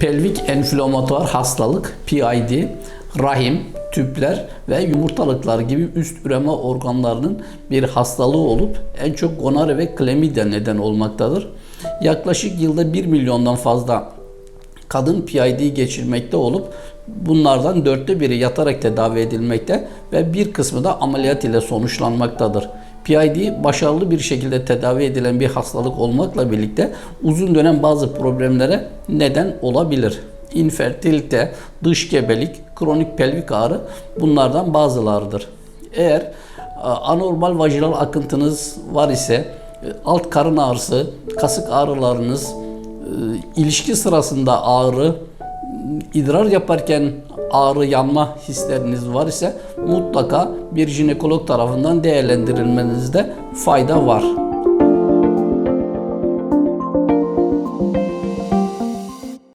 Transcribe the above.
Pelvik enflamatuar hastalık PID, rahim, tüpler ve yumurtalıklar gibi üst üreme organlarının bir hastalığı olup en çok gonore ve klamidya neden olmaktadır. Yaklaşık yılda 1 milyondan fazla kadın PID geçirmekte olup bunlardan dörtte biri yatarak tedavi edilmekte ve bir kısmı da ameliyat ile sonuçlanmaktadır. PID başarılı bir şekilde tedavi edilen bir hastalık olmakla birlikte uzun dönem bazı problemlere neden olabilir. İnfertilite, dış gebelik, kronik pelvik ağrı bunlardan bazılarıdır. Eğer e, anormal vajinal akıntınız var ise e, alt karın ağrısı, kasık ağrılarınız, e, ilişki sırasında ağrı, idrar yaparken ağrı yanma hisleriniz var ise mutlaka bir jinekolog tarafından değerlendirilmenizde fayda var.